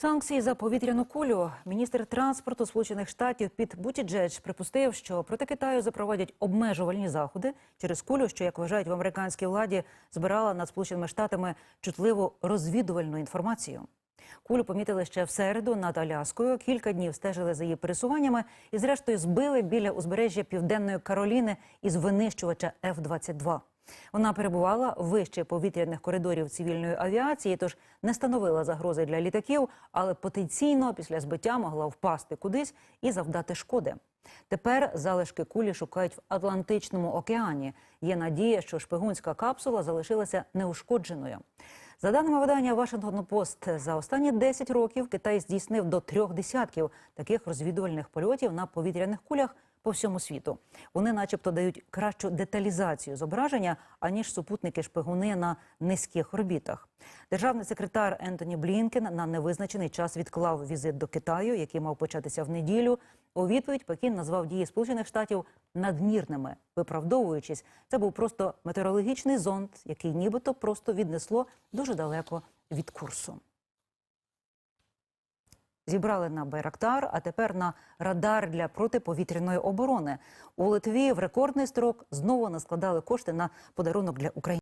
Санкції за повітряну кулю. Міністр транспорту Сполучених Штатів Піт Бутіджедж припустив, що проти Китаю запровадять обмежувальні заходи через кулю, що як вважають в американській владі, збирала над Сполученими Штатами чутливу розвідувальну інформацію. Кулю помітили ще в середу над Аляскою. Кілька днів стежили за її пересуваннями і, зрештою, збили біля узбережжя Південної Кароліни із винищувача F-22. Вона перебувала вище повітряних коридорів цивільної авіації, тож не становила загрози для літаків, але потенційно після збиття могла впасти кудись і завдати шкоди. Тепер залишки кулі шукають в Атлантичному океані. Є надія, що шпигунська капсула залишилася неушкодженою. За даними видання Washington Post, за останні 10 років Китай здійснив до трьох десятків таких розвідувальних польотів на повітряних кулях по всьому світу. Вони, начебто, дають кращу деталізацію зображення аніж супутники шпигуни на низьких орбітах. Державний секретар Ентоні Блінкен на невизначений час відклав візит до Китаю, який мав початися в неділю. У відповідь Пекін назвав дії Сполучених Штатів надмірними, виправдовуючись, це був просто метеорологічний зонд, який нібито просто віднесло дуже далеко від курсу. Зібрали на Байрактар, а тепер на радар для протиповітряної оборони. У Литві в рекордний строк знову наскладали кошти на подарунок для України.